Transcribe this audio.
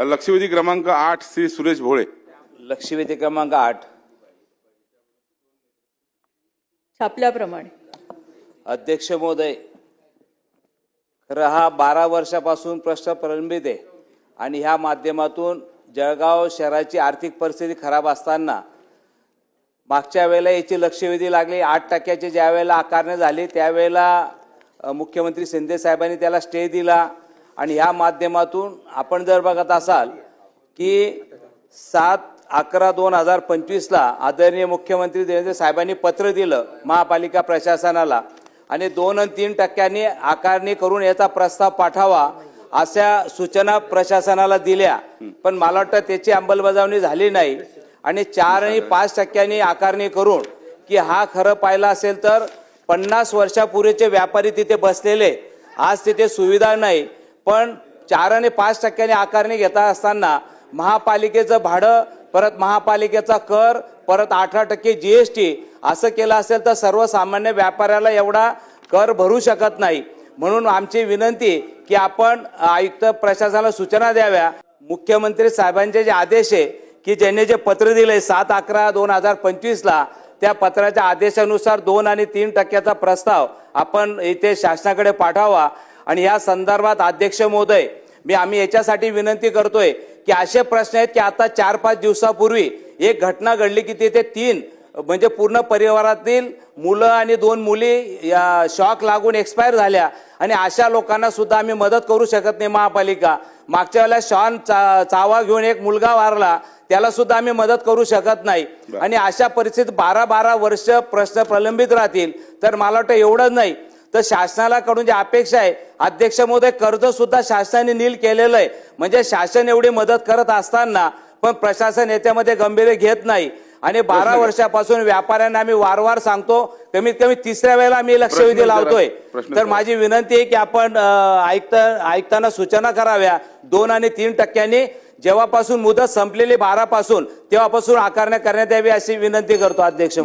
लक्षवेधी क्रमांक आठ श्री सुरेश भोळे. लक्षवेधी क्रमांक आठ. छापल्याप्रमाणे. अध्यक्ष महोदय खरं हा बारा वर्षापासून प्रश्न प्रलंबित आहे आणि ह्या माध्यमातून जळगाव शहराची आर्थिक परिस्थिती खराब असताना मागच्या वेळेला याची लक्षवेधी लागली आठ टक्क्याची ज्या वेळेला आकारणी झाली त्यावेळेला मुख्यमंत्री शिंदे साहेबांनी त्याला स्टे दिला. आणि ह्या माध्यमातून आपण जर बघत असाल की सात अकरा दोन हजार पंचवीसला आदरणीय मुख्यमंत्री देवेंद्र साहेबांनी पत्र दिलं महापालिका प्रशासनाला आणि दोन आणि तीन टक्क्यांनी आकारणी करून याचा प्रस्ताव पाठावा अशा सूचना प्रशासनाला दिल्या. पण मला वाटतं त्याची अंमलबजावणी झाली नाही आणि चार आणि पाच टक्क्यांनी आकारणी करून की हा खरं पाहिला असेल तर पन्नास वर्षापूर्वीचे व्यापारी तिथे बसलेले. आज तिथे सुविधा नाही. पण चार आणि पाच टक्क्याने आकारणी घेता असताना महापालिकेचं भाडं परत महापालिकेचा कर परत अठरा टक्के जी एस टी असं केलं असेल तर सर्वसामान्य व्यापाऱ्याला एवढा कर भरू शकत नाही. म्हणून आमची विनंती की आपण आयुक्त प्रशासनाला सूचना द्याव्या. मुख्यमंत्री साहेबांचे जे आदेश आहे की ज्यांनी जे पत्र दिले सात अकरा दोन हजार पंचवीसला त्या पत्राच्या आदेशानुसार दोन आणि तीन टक्क्याचा प्रस्ताव आपण इथे शासनाकडे पाठवावा. आणि या संदर्भात अध्यक्ष महोदय मी आम्ही याच्यासाठी विनंती करतोय की असे प्रश्न आहेत की आता चार पाच दिवसापूर्वी एक घटना घडली की तिथे तीन म्हणजे पूर्ण परिवारातील मुलं आणि दोन मुली या शॉक लागून एक्सपायर झाल्या. आणि अशा लोकांना सुद्धा आम्ही मदत करू शकत नाही महापालिका. मागच्या वेळेला शॉन चा, चावा घेऊन एक मुलगा वारला त्याला सुद्धा आम्ही मदत करू शकत नाही. आणि अशा परिस्थितीत बारा बारा वर्ष प्रश्न प्रलंबित राहतील तर मला वाटतं एवढंच नाही. तर शासनाला कडून जी अपेक्षा आहे अध्यक्ष महोदय कर्ज सुद्धा शासनाने नील केलेलं आहे म्हणजे शासन एवढी मदत करत असताना पण प्रशासन याच्यामध्ये गंभीर घेत नाही आणि बारा वर्षापासून व्यापाऱ्यांना आम्ही वारंवार सांगतो कमीत कमी तिसऱ्या वेळेला आम्ही लक्षवेधी. लावतोय तर. माझी विनंती आहे की आपण अं, आयुक्त आयुक्तांना सूचना कराव्या दोन आणि तीन टक्क्यांनी जेव्हापासून मुदत संपलेली बारा पासून तेव्हापासून आकारण्या करण्यात यावी अशी विनंती करतो अध्यक्ष.